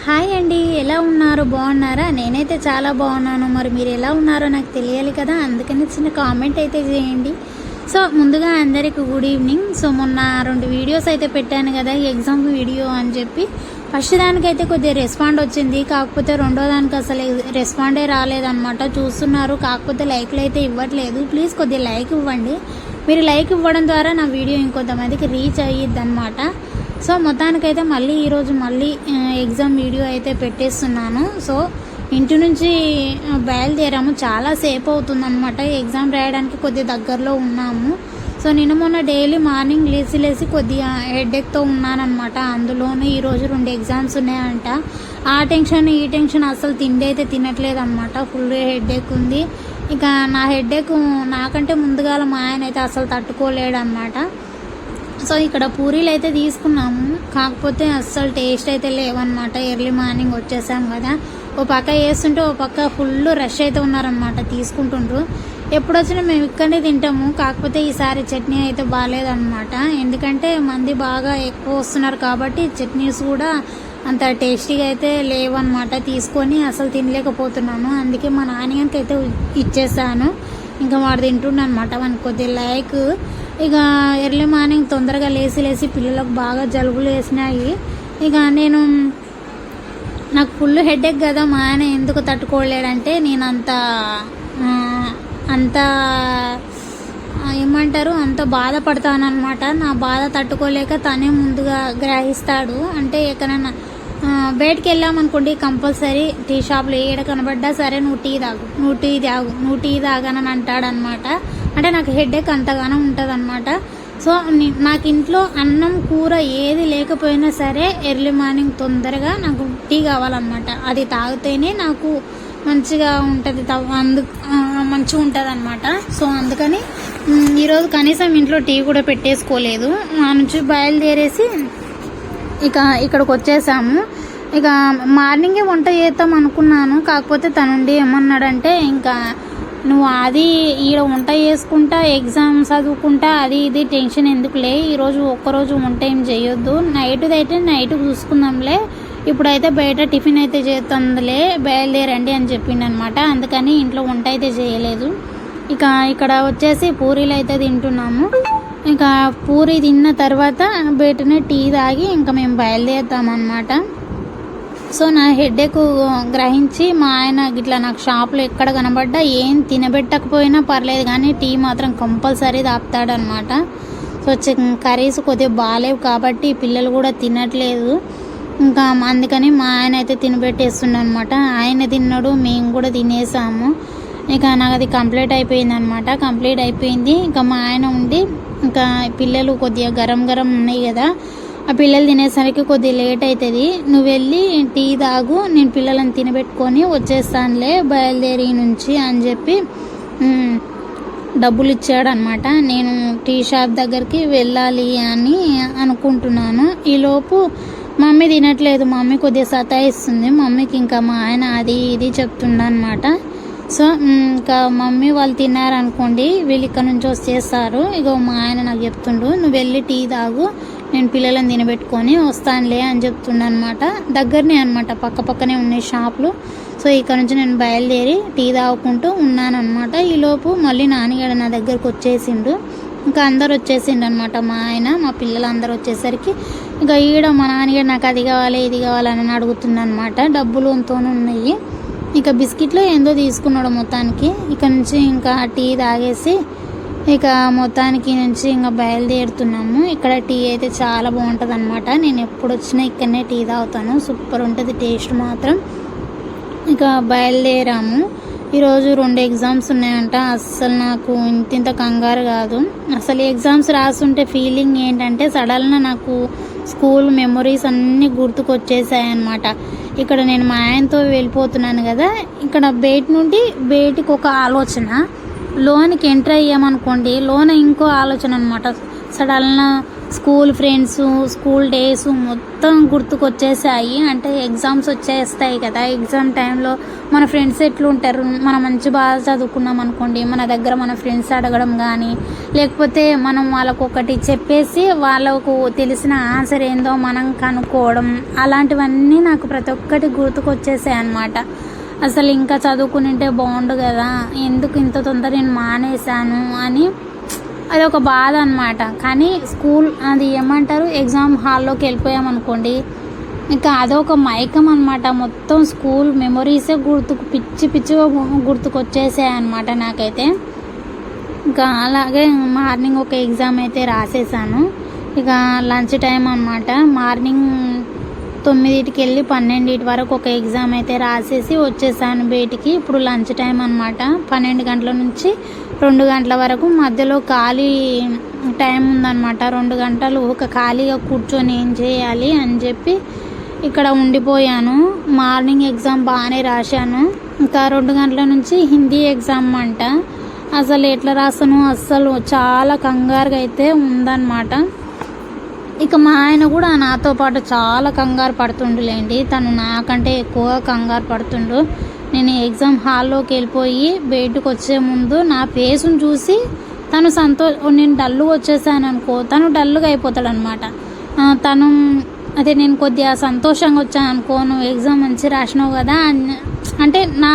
Hi అండి ఎలా ఉన్నారు? బాగున్నారా? నేనైతే చాలా బాగున్నాను. మరి మీరు ఎలా ఉన్నారో నాకు తెలియాలి కదా? అందుకని చిన్న కామెంట్ అయితే చేయండి. సో ముందుగా అందరికి గుడ్ ఈవినింగ్ సో మొన్న రెండు వీడియోస్ అయితే పెట్టాను కదా ఎగ్జామ్ వీడియో అని చెప్పి. ఫస్ట్ దానికైతే కొద్దిగా రెస్పాండ్ వచ్చింది. కాకపోతే రెండో దానికి అసలు రెస్పాండే రాలేదన్నమాట. చూస్తున్నారు. కాకపోతే లైక్లు అయితే ఇవ్వట్లేదు. ప్లీజ్ కొద్దిగా లైక్ ఇవ్వండి. మీరు లైక్ ఇవ్వడం ద్వారా నా వీడియో ఇంకొంతమందికి రీచ్ అయ్యిద్ది అనమాట సో మొత్తానికైతే మళ్ళీ ఈరోజు మళ్ళీ ఎగ్జామ్ వీడియో అయితే పెట్టేస్తున్నాను. సో ఇంటి నుంచి బయలుదేరాము. చాలా సేపు అవుతుందన్నమాట ఎగ్జామ్ రాయడానికి. కొద్దిగా దగ్గరలో ఉన్నాము. సో నేను మొన్న డైలీ మార్నింగ్ లేచి లేచి కొద్దిగా హెడేక్తో ఉన్నానమాట అందులోనూ ఈరోజు రెండు ఎగ్జామ్స్ ఉన్నాయంట. ఆ టెన్షన్ ఈ టెన్షన్ అసలు తిండి అయితే తినట్లేదన్నమాట. ఫుల్ హెడేక్ ఉంది. ఇక నా హెడేక్ నాకంటే ముందుగాల మా ఆయన అయితే అసలు తట్టుకోలేడన్నమాట. సో ఇక్కడ పూరీలు అయితే తీసుకున్నాము. కాకపోతే అస్సలు టేస్ట్ అయితే లేవన్నమాట. ఎర్లీ మార్నింగ్ వచ్చేసాం కదా. ఓ పక్క వేస్తుంటే ఓ పక్క ఫుల్ రష్ అయితే ఉన్నారనమాట తీసుకుంటుండ్రు. ఎప్పుడొచ్చినా మేము ఇక్కడనే తింటాము. కాకపోతే ఈసారి చట్నీ అయితే బాగాలేదన్నమాట. ఎందుకంటే మంది బాగా ఎక్కువ వస్తున్నారు కాబట్టి చట్నీస్ కూడా అంత టేస్టీగా అయితే లేవన్నమాట. తీసుకొని అసలు తినలేకపోతున్నాను. అందుకే మా నాన్నగారికి అయితే ఇచ్చేసాను. ఇంకా వాడు తింటుండ అనమాట మనకు కొద్దిగా లైక్ ఇక ఎర్లీ మార్నింగ్ తొందరగా లేచి లేచి పిల్లలకు బాగా జలుబులు వేసినాయి ఇక నేను నాకు ఫుల్ హెడేక్ కదా మా ఆయన ఎందుకు తట్టుకోలేడంటే నేను అంత అంత ఏమంటారు అంత బాధపడతాను అనమాట నా బాధ తట్టుకోలేక తనే ముందుగా గ్రహిస్తాడు. అంటే ఎక్కడైనా బయటికి వెళ్ళామనుకోండి కంపల్సరీ టీ షాప్లో ఏడ కనబడ్డా సరే నువ్వు టీ తాగు నువ్వు టీ తాగు నువ్వు టీ తాగనని అంటాడనమాట. అంటే నాకు హెడేక్ అంతగానో ఉంటుంది అనమాట సో నాకు ఇంట్లో అన్నం కూర ఏది లేకపోయినా సరే ఎర్లీ మార్నింగ్ తొందరగా నాకు టీ కావాలన్నమాట అది తాగితేనే నాకు మంచిగా ఉంటుంది అందు మంచిగా ఉంటుంది అనమాట సో అందుకని ఈరోజు కనీసం ఇంట్లో టీ కూడా పెట్టేసుకోలేదు. మా నుంచి బయలుదేరేసి ఇక ఇక్కడికి వచ్చేసాము ఇక మార్నింగే వంట చేద్దాం అనుకున్నాను. కాకపోతే తనుండి ఏమన్నాడంటే ఇంకా నువ్వు అది ఈడ వంట చేసుకుంటా ఎగ్జామ్ చదువుకుంటా అది ఇది టెన్షన్ ఎందుకులే? ఈరోజు ఒక్కరోజు వంట ఏం చేయొద్దు. నైట్ది అయితే నైట్ చూసుకుందాంలే. ఇప్పుడైతే బయట టిఫిన్ అయితే చేస్తుందిలే బయలుదేరండి అని చెప్పిండు అనమాట అందుకని ఇంట్లో వంట అయితే చేయలేదు. ఇక ఇక్కడ వచ్చేసి పూరీలు అయితే తింటున్నాము. ఇంకా పూరి తిన్న తర్వాత బయటనే టీ తాగి ఇంకా మేము బయలుదేరుతాం అనమాట సో నా హెడేక్ గ్రహించి మా ఆయన ఇట్లా నాకు షాప్లో ఎక్కడ కనబడ్డా ఏం తినబెట్టకపోయినా పర్లేదు కానీ టీ మాత్రం కంపల్సరీ తాపుతాడనమాట సో కర్రీస్ కొద్దిగా బాగాలేవు కాబట్టి పిల్లలు కూడా తినట్లేదు. ఇంకా అందుకని మా ఆయన అయితే తినబెట్టేస్తుండనమాట ఆయన తిన్నాడు మేము కూడా తినేసాము. ఇక నాకు అది కంప్లీట్ అయిపోయింది అనమాట కంప్లీట్ అయిపోయింది. ఇంకా మా ఆయన ఉండి ఇంకా పిల్లలు కొద్దిగా గరం గరం ఉన్నాయి కదా ఆ పిల్లలు తినేసరికి కొద్దిగా లేట్ అవుతుంది నువ్వు వెళ్ళి టీ తాగు నేను పిల్లలను తినబెట్టుకొని వచ్చేస్తానులే బయలుదేరి నుంచి అని చెప్పి డబ్బులు ఇచ్చాడనమాట నేను టీ షాప్ దగ్గరికి వెళ్ళాలి అని అనుకుంటున్నాను. ఈలోపు మమ్మీ తినట్లేదు మమ్మీ కొద్దిగా సతాయిస్తుంది. మమ్మీకి ఇంకా మా ఆయన అది ఇది చెప్తుండనమాట సో ఇంకా మమ్మీ వాళ్ళు తిన్నారనుకోండి వీళ్ళు ఇక్కడ నుంచి వచ్చేస్తారు. ఇక మా ఆయన నాకు చెప్తుండు నువ్వు వెళ్ళి టీ తాగు నేను పిల్లలను తినబెట్టుకొని వస్తానులే అని చెప్తుండ అనమాట దగ్గరనే అనమాట పక్క పక్కనే ఉన్నాయి షాపులు. సో ఇక్కడ నుంచి నేను బయలుదేరి టీ తాగుకుంటూ ఉన్నానమాట ఈలోపు మళ్ళీ నాన్నగాడు నా దగ్గరకు వచ్చేసిండు. ఇంకా అందరు వచ్చేసిండు అనమాట మా ఆయన మా పిల్లలు అందరు వచ్చేసరికి. ఇంకా ఈడ మా నాన్నగారు నాకు అది కావాలి ఇది కావాలని అడుగుతుండనమాట డబ్బులు ఎంతోనే ఉన్నాయి. ఇక బిస్కెట్లో ఏందో తీసుకున్నాడు మొత్తానికి. ఇక నుంచి ఇంకా టీ తాగేసి ఇక మొత్తానికి నుంచి ఇంకా బయలుదేరుతున్నాము. ఇక్కడ టీ అయితే చాలా బాగుంటుంది అనమాట నేను ఎప్పుడు వచ్చినా ఇక్కడనే టీ తాగుతాను. సూపర్ ఉంటుంది టేస్ట్ మాత్రం. ఇక బయలుదేరాము. ఈరోజు రెండు ఎగ్జామ్స్ ఉన్నాయంట. అస్సలు నాకు ఇంత ఇంత కంగారు కాదు. అసలు ఎగ్జామ్స్ రాస్తుంటే ఫీలింగ్ ఏంటంటే సడన్గా నాకు స్కూల్ మెమొరీస్ అన్నీ గుర్తుకొచ్చేసాయి అనమాట ఇక్కడ నేను మా ఆయనతో వెళ్ళిపోతున్నాను కదా ఇక్కడ బయట నుండి బయటికి ఒక ఆలోచన. లోనికి ఎంటర్ అయ్యామనుకోండి లోన ఇంకో ఆలోచన అనమాట సడన్గా స్కూల్ ఫ్రెండ్స్ స్కూల్ డేస్ మొత్తం గుర్తుకొచ్చేసాయి. అంటే ఎగ్జామ్స్ వచ్చేస్తాయి కదా. ఎగ్జామ్ టైంలో మన ఫ్రెండ్స్ ఎట్లుంటారు? మనం మంచి బాగా చదువుకున్నాం అనుకోండి మన దగ్గర మన ఫ్రెండ్స్ అడగడం కానీ లేకపోతే మనం వాళ్ళకు ఒకటి చెప్పేసి వాళ్ళకు తెలిసిన ఆన్సర్ ఏందో మనం కనుక్కోవడం అలాంటివన్నీ నాకు ప్రతి ఒక్కటి గుర్తుకొచ్చేసాయి అన్నమాట. అసలు ఇంకా చదువుకుని బాగుండు కదా. ఎందుకు ఇంత తొందర నేను మానేశాను అని అది ఒక బాధ అనమాట కానీ స్కూల్ అది ఏమంటారు? ఎగ్జామ్ హాల్లోకి వెళ్ళిపోయామనుకోండి ఇంకా అదొక మైకం అనమాట మొత్తం స్కూల్ మెమొరీసే గుర్తుకు పిచ్చి పిచ్చిగా గుర్తుకొచ్చేసాయి అనమాట నాకైతే. ఇంకా అలాగే మార్నింగ్ ఒక ఎగ్జామ్ అయితే రాసేసాను. ఇక లంచ్ టైం అనమాట మార్నింగ్ తొమ్మిదింటికి వెళ్ళి పన్నెండింటి వరకు ఒక ఎగ్జామ్ అయితే రాసేసి వచ్చేసాను బయటికి. ఇప్పుడు లంచ్ టైం అనమాట పన్నెండు గంటల నుంచి రెండు గంటల వరకు మధ్యలో ఖాళీ టైం ఉందన్నమాట. రెండు గంటలు ఒక ఖాళీగా కూర్చొని ఏం చేయాలి అని చెప్పి ఇక్కడ ఉండిపోయాను. మార్నింగ్ ఎగ్జామ్ బాగానే రాశాను. ఇంకా రెండు గంటల నుంచి హిందీ ఎగ్జామ్ అంట. అసలు ఎట్లా రాసాను అస్సలు చాలా కంగారుగా అయితే ఉందన్నమాట. ఇక మా ఆయన కూడా నాతో పాటు చాలా కంగారు పడుతుండులేండి. తను నాకంటే ఎక్కువగా కంగారు పడుతుండు. నేను ఎగ్జామ్ హాల్లోకి వెళ్ళిపోయి బయటకు వచ్చే ముందు నా ఫేస్ను చూసి తను సంతో నేను డల్లుగా వచ్చేసాను అనుకో తను డల్లుగా అయిపోతాడు అనమాట తను అదే నేను కొద్దిగా సంతోషంగా వచ్చాను అనుకో నువ్వు ఎగ్జామ్ మంచి రాసినావు కదా అంటే నా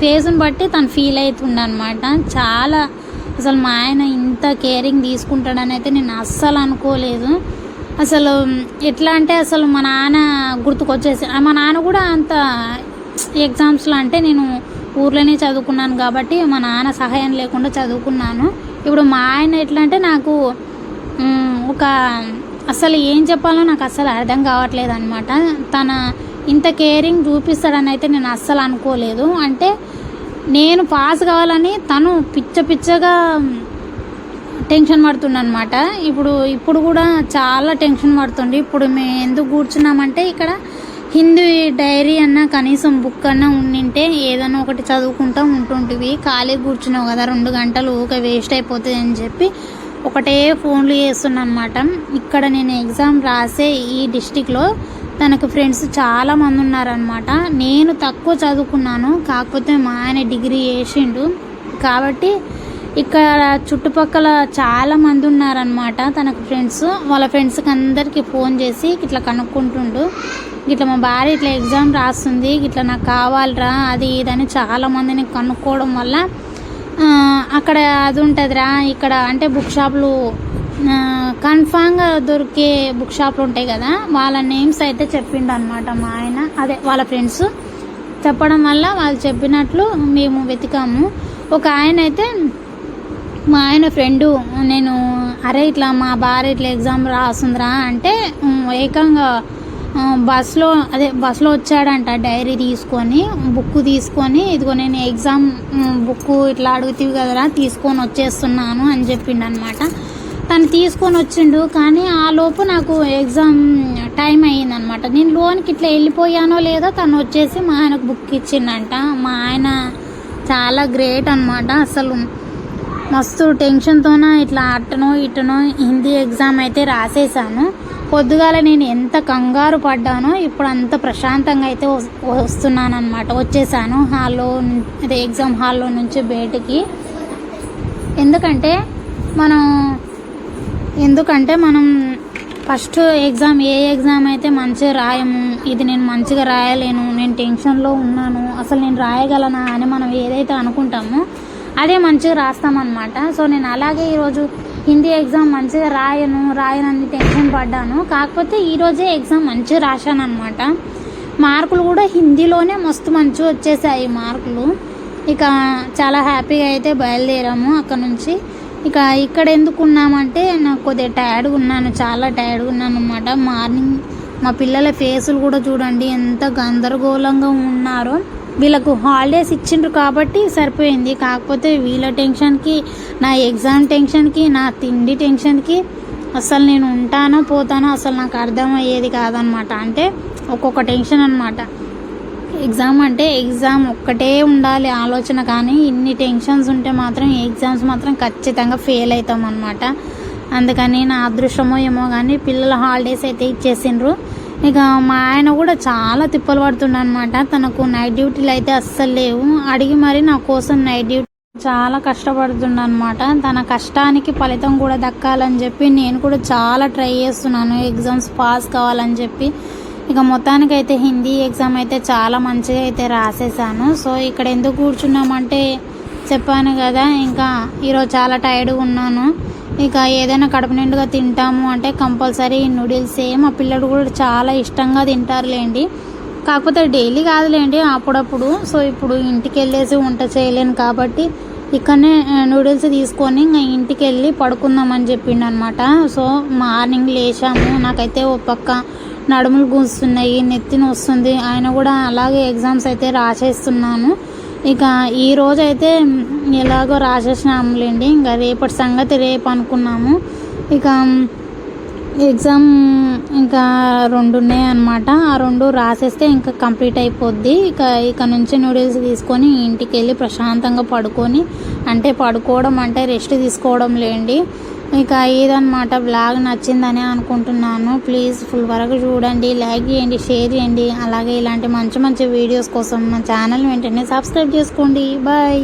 ఫేస్ని బట్టి తను ఫీల్ అవుతుండ అనమాట చాలా అసలు మా ఆయన ఇంత కేరింగ్ తీసుకుంటాడని అయితే నేను అస్సలు అనుకోలేదు. అసలు ఎట్లా అంటే అసలు మా నాన్న గుర్తుకొచ్చేసి మా నాన్న కూడా అంత ఎగ్జామ్స్లో అంటే నేను ఊర్లోనే చదువుకున్నాను కాబట్టి మా నాన్న సహాయం లేకుండా చదువుకున్నాను. ఇప్పుడు మా ఆయన ఎట్లా అంటే నాకు ఒక అసలు ఏం చెప్పాలో నాకు అసలు అర్థం కావట్లేదు అనమాట తన ఇంత కేరింగ్ చూపిస్తాడని అయితే నేను అస్సలు అనుకోలేదు. అంటే నేను పాస్ కావాలని తను పిచ్చ పిచ్చగా టెన్షన్ పడుతుండనమాట ఇప్పుడు ఇప్పుడు కూడా చాలా టెన్షన్ పడుతుంది ఇప్పుడు మేము ఎందుకు కూర్చున్నామంటే ఇక్కడ హిందీ డైరీ అన్న కనీసం బుక్ అన్న ఉండింటే ఏదైనా ఒకటి చదువుకుంటూ ఉంటుంటివి. ఖాళీ కూర్చున్నావు కదా రెండు గంటలు ఊకే వేస్ట్ అయిపోతుంది అని చెప్పి ఒకటే ఫోన్లు చేస్తున్నమాట అనమాట ఇక్కడ నేను ఎగ్జామ్ రాసే ఈ డిస్టిక్లో తనకు ఫ్రెండ్స్ చాలామంది ఉన్నారనమాట. నేను తక్కువ చదువుకున్నాను కాకపోతే మా ఆయన డిగ్రీ చేసిండు. కాబట్టి ఇక్కడ చుట్టుపక్కల చాలా మంది ఉన్నారనమాట తనకు ఫ్రెండ్స్ వాళ్ళ ఫ్రెండ్స్కి అందరికీ ఫోన్ చేసి ఇట్లా కనుక్కుంటుండు. ఇట్లా మా భార్య ఇట్లా ఎగ్జామ్ రాస్తుంది ఇట్లా నాకు కావాలరా అది ఇదని చాలా మందిని కనుక్కోవడం వల్ల అక్కడ అది ఉంటుందిరా ఇక్కడ అంటే బుక్ షాపులు కన్ఫామ్గా దొరికే బుక్ షాపులు ఉంటాయి కదా వాళ్ళ నేమ్స్ అయితే చెప్పిండు అనమాట మా ఆయన అదే వాళ్ళ ఫ్రెండ్స్. చెప్పడం వల్ల వాళ్ళు చెప్పినట్లు మేము వెతికాము. ఒక ఆయన అయితే మా ఆయన ఫ్రెండు నేను అరే ఇట్లా మా భార్య ఇట్లా ఎగ్జామ్ రాస్తుందిరా అంటే ఏకంగా బస్లో అదే బస్లో వచ్చాడంట డైరీ తీసుకొని బుక్ తీసుకొని ఇదిగో నేను ఎగ్జామ్ బుక్ ఇట్లా అడుగుతీవి కదరా తీసుకొని వచ్చేస్తున్నాను అని చెప్పిండు అనమాట తను తీసుకొని వచ్చిండు కానీ ఆ లోపు నాకు ఎగ్జామ్ టైం అయ్యిందనమాట. నేను లోన్కి ఇట్లా వెళ్ళిపోయానో లేదో తను వచ్చేసి మా ఆయనకు బుక్ ఇచ్చిండంట. మా ఆయన చాలా గ్రేట్ అనమాట. అసలు మస్తు టెన్షన్తోన ఇట్లా అట్టనో ఇటనో హిందీ ఎగ్జామ్ అయితే రాసేసాను. పొద్దుగాల నేను ఎంత కంగారు పడ్డానో ఇప్పుడు అంత ప్రశాంతంగా అయితే వస్తున్నాను అనమాట వచ్చేసాను హాల్లో అదే ఎగ్జామ్ హాల్లో నుంచి బయటికి. ఎందుకంటే మనం ఎందుకంటే మనం ఫస్ట్ ఎగ్జామ్ ఏ ఎగ్జామ్ అయితే మంచిగా రాయము ఇది నేను మంచిగా రాయలేను నేను టెన్షన్లో ఉన్నాను అసలు నేను రాయగలనా అని మనం ఏదైతే అనుకుంటామో అదే మంచిగా రాస్తామన్నమాట. సో నేను అలాగే ఈరోజు హిందీ ఎగ్జామ్ మంచిగా రాయను రాయనని టెన్షన్ పడ్డాను. కాకపోతే ఈరోజే ఎగ్జామ్ మంచిగా రాశాను అనమాట మార్కులు కూడా హిందీలోనే మస్తు మంచిగా వచ్చేసాయి మార్కులు. ఇక చాలా హ్యాపీగా అయితే బయలుదేరాము అక్కడ నుంచి. ఇక ఇక్కడ ఎందుకు ఉన్నామంటే నాకు కొద్దిగా టైర్డ్గా ఉన్నాను చాలా టైర్డ్గా ఉన్నాను అనమాట మార్నింగ్ మా పిల్లల ఫేసులు కూడా చూడండి ఎంత గందరగోళంగా ఉన్నారో. వీళ్ళకు హాలిడేస్ ఇచ్చిండ్రు కాబట్టి సరిపోయింది. కాకపోతే వీళ్ళ టెన్షన్కి నా ఎగ్జామ్ టెన్షన్కి నా తిండి టెన్షన్కి అసలు నేను ఉంటానో పోతానో అసలు నాకు అర్థమయ్యేది కాదనమాట. అంటే ఒక్కొక్క టెన్షన్ అనమాట ఎగ్జామ్ అంటే ఎగ్జామ్ ఒక్కటే ఉండాలి ఆలోచన కానీ ఇన్ని టెన్షన్స్ ఉంటే మాత్రం ఎగ్జామ్స్ మాత్రం ఖచ్చితంగా ఫెయిల్ అవుతాం అనమాట అందుకని నా అదృష్టమో ఏమో కానీ పిల్లల హాలిడేస్ అయితే ఇచ్చేసిండ్రు. ఇక మా ఆయన కూడా చాలా తిప్పలు పడుతుండ అనమాట తనకు నైట్ డ్యూటీలు అయితే అస్సలు లేవు. అడిగి మరి నా కోసం నైట్ డ్యూటీ చాలా కష్టపడుతుండ అనమాట తన కష్టానికి ఫలితం కూడా దక్కాలని చెప్పి నేను కూడా చాలా ట్రై చేస్తున్నాను. ఎగ్జామ్స్ పాస్ కావాలని చెప్పి. ఇక మొత్తానికి అయితే హిందీ ఎగ్జామ్ అయితే చాలా మంచిగా అయితే రాసేసాను. సో ఇక్కడ ఎందుకు కూర్చున్నామంటే చెప్పాను కదా ఇంకా ఈరోజు చాలా టైర్డ్గా ఉన్నాను. ఇక ఏదైనా కడుపు నిండుగా తింటాము అంటే కంపల్సరీ నూడిల్స్ ఏం. మా పిల్లలు కూడా చాలా ఇష్టంగా తింటారులేండి. కాకపోతే డైలీ కాదులేండి అప్పుడప్పుడు. సో ఇప్పుడు ఇంటికి వెళ్ళేసి వంట చేయలేను కాబట్టి ఇక్కడనే నూడిల్స్ తీసుకొని ఇంకా ఇంటికి వెళ్ళి పడుకుందామని చెప్పిండు అనమాట సో మార్నింగ్ లేచాము. నాకైతే ఓ పక్క నడుములు గుంజుతున్నాయి నెత్తిన వస్తుంది. ఆయన కూడా అలాగే ఎగ్జామ్స్ అయితే రాసేస్తున్నాను. ఇక ఈ రోజు అయితే ఎలాగో రాసేసినాములేండి. ఇంకా రేపటి సంగతి రేపు అనుకున్నాము ఇక ఎగ్జామ్ ఇంకా రెండు ఉన్నాయి అనమాట ఆ రెండు రాసేస్తే ఇంకా కంప్లీట్ అయిపోద్ది. ఇక ఇక నుంచి నూడిల్స్ తీసుకొని ఇంటికి వెళ్ళి ప్రశాంతంగా పడుకొని అంటే పడుకోవడం అంటే రెస్ట్ తీసుకోవడం లేండి. ఇక ఇదనమాట బ్లాగ్ నచ్చిందని అనుకుంటున్నాను. ప్లీజ్ ఫుల్ వరకు చూడండి లైక్ చేయండి షేర్ చేయండి. అలాగే ఇలాంటి మంచి మంచి వీడియోస్ కోసం మా ఛానల్ వెంటనే సబ్స్క్రైబ్ చేసుకోండి. బాయ్